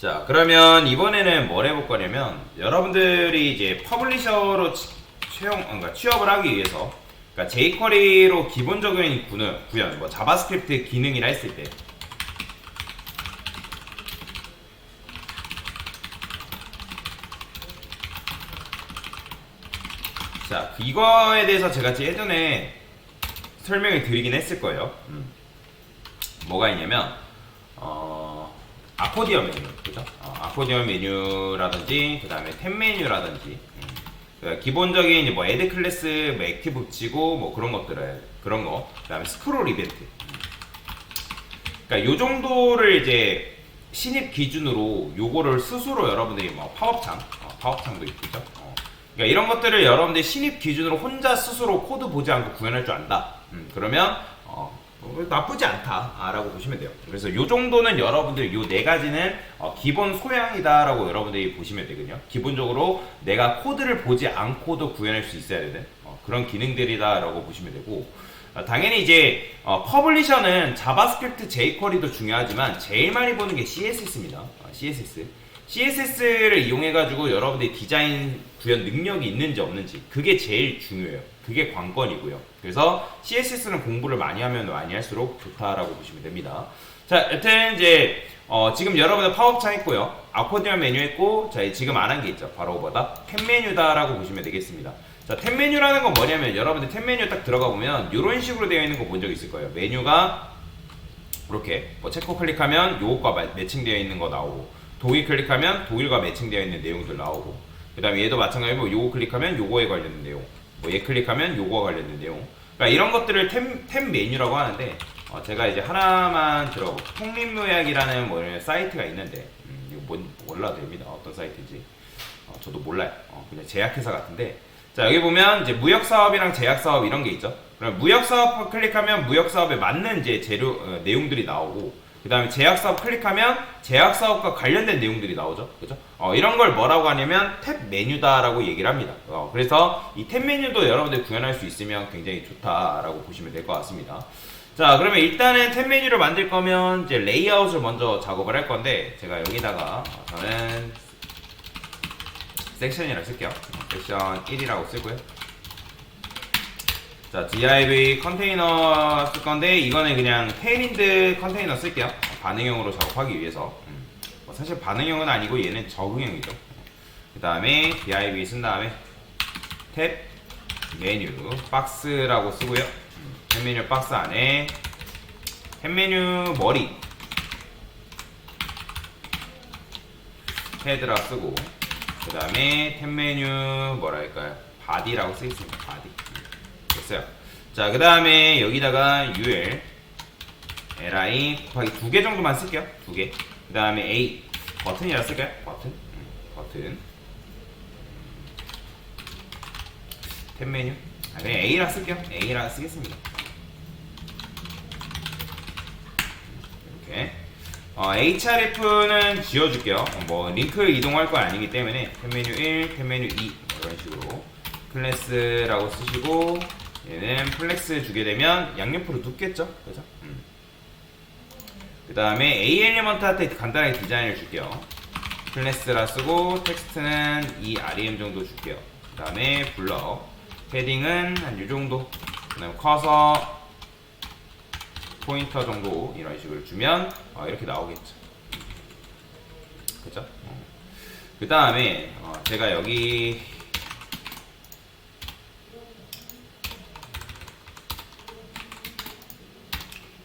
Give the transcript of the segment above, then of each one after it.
자, 그러면 이번에는 뭘 해볼 거냐면 여러분들이 이제 퍼블리셔로 치- 채용, 그러니까 취업을 하기 위해서 그러니까 jQuery로 기본적인 구현, 구현, 뭐 자바스크립트 기능이라 했을 때 자, 이거에 대해서 제가 예전에 설명을 드리긴 했을 거예요. 음. 뭐가 있냐면, 어, 아코디언 메뉴, 그죠? 어, 아코디언 메뉴라든지, 그 다음에 템 메뉴라든지, 음. 그 기본적인 이제 뭐 애드 클래스, 뭐 액티브 붙이고, 뭐 그런 것들을, 그런 거. 그 다음에 스크롤 이벤트. 음. 그러니까 요 정도를 이제 신입 기준으로 요거를 스스로 여러분들이 뭐 파업창, 어, 파업창도 있죠. 어. 그러니까 이런 것들을 여러분들이 신입 기준으로 혼자 스스로 코드 보지 않고 구현할 줄 안다. 음, 그러면 어, 어, 나쁘지 않다라고 보시면 돼요. 그래서 요 정도는 여러분들 요네 가지는 어, 기본 소양이다라고 여러분들이 보시면 되거든요. 기본적으로 내가 코드를 보지 않고도 구현할 수 있어야 되는 어, 그런 기능들이다라고 보시면 되고 어, 당연히 이제 어, 퍼블리셔는 자바스크립트 jQuery도 중요하지만 제일 많이 보는 게 CSS입니다. 어, CSS. CSS를 이용해가지고 여러분들이 디자인 구현 능력이 있는지 없는지 그게 제일 중요해요. 그게 관건이고요. 그래서 CSS는 공부를 많이 하면 많이 할수록 좋다라고 보시면 됩니다. 자, 여튼 이제 어, 지금 여러분들 파워창 했고요. 아코디언 메뉴 했고, 자, 지금 안 한 게 있죠. 바로 뭐다? 템 메뉴다라고 보시면 되겠습니다. 자, 템 메뉴라는 건 뭐냐면 여러분들 템 메뉴 딱 들어가 보면 이런 식으로 되어 있는 거 본 적 있을 거예요. 메뉴가 이렇게 뭐 체크 클릭하면 요것과 마- 매칭되어 있는 거 나오고 도일 클릭하면 도일과 매칭되어 있는 내용들 나오고 그 다음에 얘도 마찬가지고 요거 클릭하면 요거에 관련된 내용 뭐 얘 클릭하면 요거와 관련된 내용. 그러니까 이런 것들을 템, 템 메뉴라고 하는데 어, 제가 이제 하나만 들어가 통립묘약이라는 뭐 사이트가 있는데 음, 이거 뭔 몰라도 됩니다. 어떤 사이트인지. 어, 저도 몰라요. 어, 그냥 제약회사 같은데. 자 여기 보면 이제 무역사업이랑 제약사업 이런 게 있죠. 그럼 무역사업 클릭하면 무역사업에 맞는 이제 재료 어, 내용들이 나오고 그 다음에 제약사업 클릭하면 제약사업과 관련된 내용들이 나오죠. 그죠? 어, 이런 걸 뭐라고 하냐면 탭 메뉴다라고 얘기를 합니다. 어, 그래서 이 탭 메뉴도 여러분들 구현할 수 있으면 굉장히 좋다라고 보시면 될 것 같습니다. 자, 그러면 일단은 탭 메뉴를 만들 거면 이제 레이아웃을 먼저 작업을 할 건데 제가 여기다가 어, 저는 섹션이라고 쓸게요. 어, 섹션 1이라고 쓰고요. 자, div 컨테이너 쓸 건데 이거는 그냥 테일인드 컨테이너 쓸게요. 어, 반응형으로 작업하기 위해서. 음, 뭐 사실 반응형은 아니고 얘는 적응형이죠. 그 다음에 div 쓴 다음에 탭 메뉴 박스라고 쓰고요. 음, 탭 메뉴 박스 안에 탭 메뉴 머리 헤드라 쓰고 그 다음에 탭 메뉴 뭐랄까요 바디라고 쓰겠습니다. 바디. 됐어요. 자, 그 다음에 여기다가 ul li 곱하기 두 개 정도만 쓸게요. 두 개. 그 다음에 a 버튼이라 쓸까요? 버튼. 음, 버튼. 탭 메뉴. 아, 그냥 a라 쓸게요. a라 쓰겠습니다. 이렇게. 어, href는 지워줄게요. 어, 뭐 링크 이동할 건 아니기 때문에 탭 메뉴 1, 탭 메뉴 2뭐 이런 식으로 클래스라고 쓰시고 얘는 플렉스 주게 되면 양옆으로 눕겠죠? 그죠? 음. 그 다음에 A 엘리먼트한테 간단하게 디자인을 줄게요. 클래스라 쓰고 텍스트는 이 rem 정도 줄게요. 그 다음에 블럭. 패딩은 한 이 정도. 그 다음에 커서 포인터 정도 이런 식으로 주면 어, 이렇게 나오겠죠. 그죠? 그 다음에 어, 제가 여기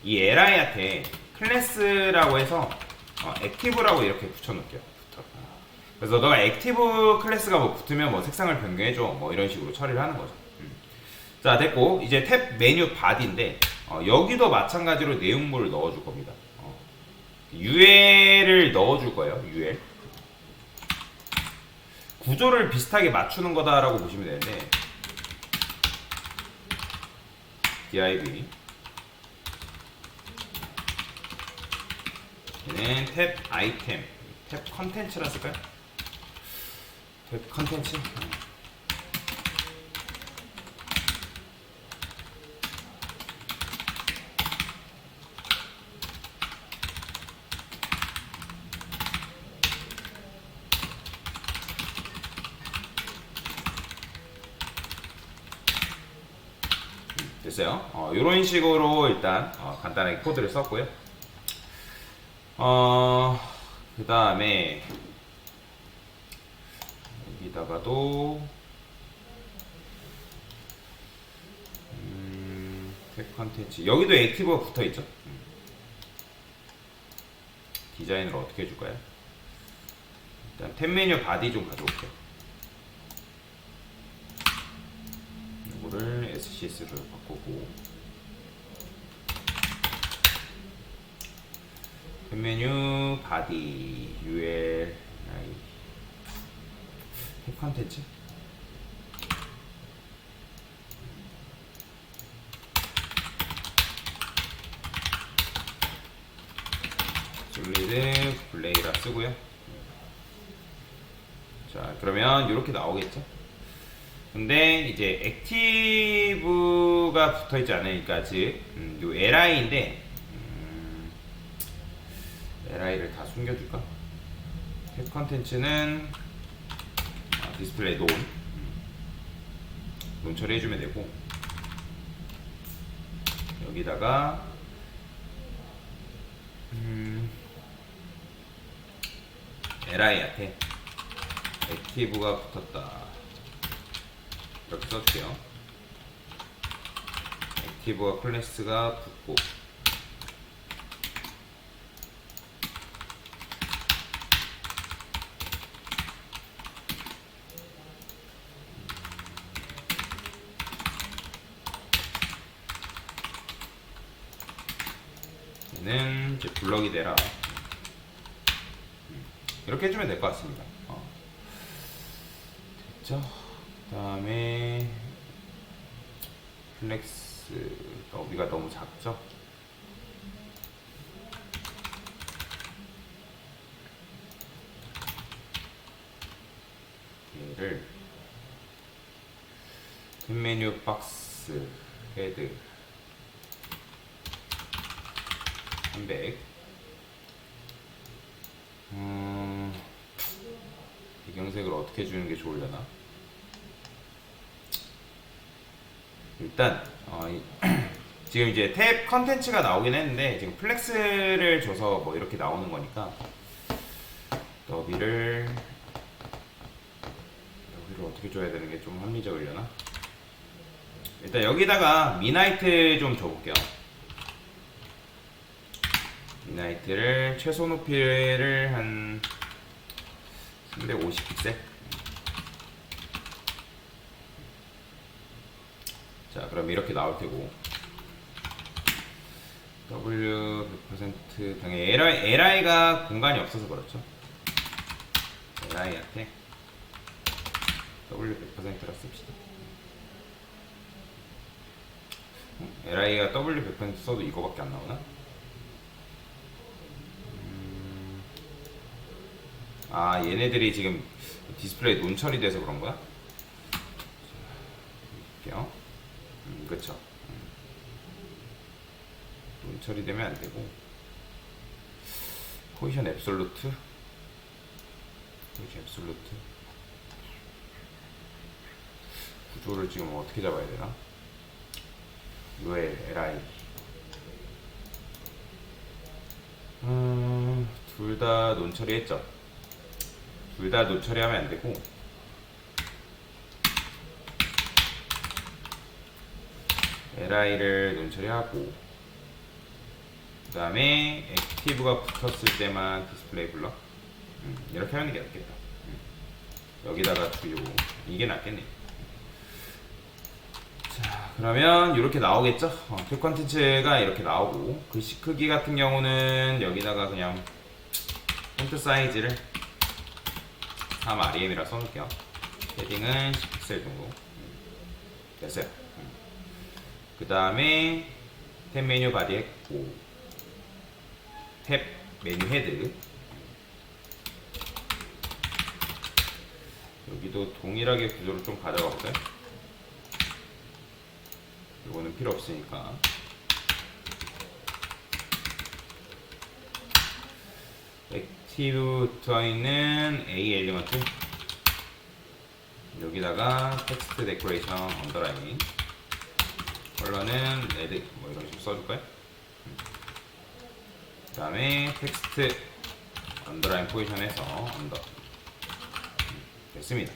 이 li한테 클래스라고 해서 어, 액티브라고 이렇게 붙여놓을게요. 그래서 너가 액티브 클래스가 뭐 붙으면 뭐 색상을 변경해줘 뭐 이런 식으로 처리를 하는 거죠. 음. 자 됐고 이제 탭 메뉴 바디인데 어, 여기도 마찬가지로 내용물을 넣어줄 겁니다. 어. UL을 넣어줄 거예요. UL 구조를 비슷하게 맞추는 거다라고 보시면 되는데 div 얘는 탭 아이템, 탭 컨텐츠라 쓸까요? 탭 컨텐츠. 음, 됐어요. 어, 이런 식으로 일단 어, 간단하게 코드를 썼고요. 어, 그 다음에 여기다가도 음, 탭 컨텐츠 여기도 액티브가 붙어 있죠. 음. 디자인을 어떻게 해줄까요? 일단 탭 메뉴 바디 좀 가져올게요. 이거를 SCS로 바꾸고 탭 메뉴 바디 UL 탭 컨텐츠 솔리드 블레이라 쓰고요. 자 그러면 이렇게 나오겠죠. 근데 이제 액티브가 붙어 있지 않으니까 즉 음, 요 LI인데 음, LI를 다 숨겨줄까? 탭 컨텐츠는 아, 디스플레이 논 음, 논 처리해주면 되고 여기다가 음, LI한테 액티브가 붙었다. 이렇게 써줄게요. 액티브와 클래스가 붙고 얘는 이제 블럭이 되라. 음, 이렇게 해주면 될 것 같습니다. 어. 됐죠? 그 다음에 플렉스 너비가 너무 작죠? 얘를 탭 메뉴 박스 헤드 300 음, 배경색을 어떻게 주는 게 좋으려나? 일단 어, 이- 지금 이제 탭 컨텐츠가 나오긴 했는데 지금 플렉스를 줘서 뭐 이렇게 나오는 거니까 너비를 여기를 어떻게 줘야 되는 게 좀 합리적이려나? 일단 여기다가 미나이트 좀 줘볼게요. 미나이트를 최소 높이를 한 350픽셀. 자, 그럼 이렇게 나올 테고. W 100% 당연히 LI, LI가 공간이 없어서 그렇죠. LI한테 W 100%라 씁시다. LI가 W 100% 써도 이거밖에 안 나오나? 아, 얘네들이 지금 디스플레이 논 처리돼서 그런 거야? 자, 볼게요. 음, 그쵸. 음. 논 처리되면 안 되고. 포지션 앱솔루트. 포지션 앱솔루트. 구조를 지금 어떻게 잡아야 되나? UL, LI. 음, 둘 다 논 처리 했죠. 둘다논 처리하면 안 되고. LI를 논 처리하고. 그 다음에 액티브가 붙었을 때만 디스플레이 블럭. 음, 이렇게 하는 게 낫겠다. 음. 여기다가 주고. 이게 낫겠네. 자, 그러면 이렇게 나오겠죠? 어, 탭 컨텐츠가 이렇게 나오고 글씨 크기 같은 경우는 여기다가 그냥 폰트 사이즈를 3 REM이라 써놓을게요. 패딩은 10픽셀 정도 음, 됐어요. 그 다음에 탭 메뉴 바디 했고 탭 메뉴 헤드 여기도 동일하게 구조를 좀 가져가 볼까요? 이거는 필요 없으니까 액 티브 붙어있는 A 엘리먼트 여기다가 텍스트 데코레이션 언더라인 컬러는 레드 뭐 이런 식으로 써줄까요? 그 다음에 텍스트 언더라인 포지션에서 언더 음, 됐습니다.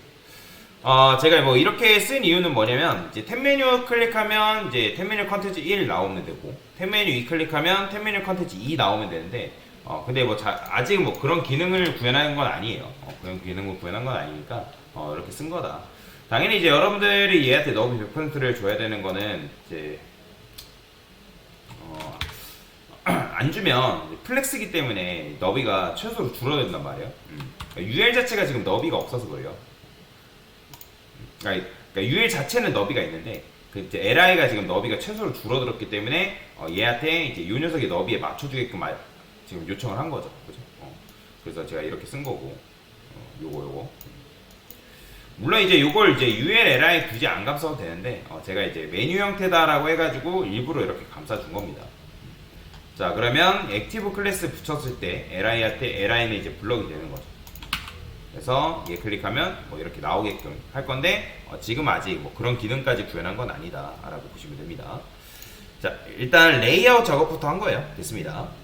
어, 제가 뭐 이렇게 쓴 이유는 뭐냐면 이제 탭 메뉴 클릭하면 이제 탭 메뉴 컨텐츠 1 나오면 되고 탭 메뉴 2 클릭하면 탭 메뉴 컨텐츠 2 나오면 되는데 어 근데 뭐 자, 아직 뭐 그런 기능을 구현하는 건 아니에요. 어, 그런 기능을 구현한 건 아니니까 어, 이렇게 쓴 거다. 당연히 이제 여러분들이 얘한테 너비 100%를 줘야 되는 거는 이제 어, 안 주면 플렉스기 때문에 너비가 최소로 줄어든단 말이에요. 음. UL 자체가 지금 너비가 없어서 그래요. 그러니까, 그러니까 UL 자체는 너비가 있는데 그 이제 LI가 지금 너비가 최소로 줄어들었기 때문에 어, 얘한테 이제 요 녀석의 너비에 맞춰주게끔 말- 지금 요청을 한 거죠. 그죠? 어. 그래서 제가 이렇게 쓴 거고 어, 요거 요거 물론 이제 요걸 이제 UL LI 굳이 안 감싸도 되는데 어, 제가 이제 메뉴 형태다라고 해가지고 일부러 이렇게 감싸 준 겁니다. 자 그러면 액티브 클래스 붙였을 때 LI한테 LI는 이제 블럭이 되는 거죠. 그래서 얘 클릭하면 뭐 이렇게 나오게끔 할 건데 어, 지금 아직 뭐 그런 기능까지 구현한 건 아니다 라고 보시면 됩니다. 자 일단 레이아웃 작업부터 한 거예요. 됐습니다.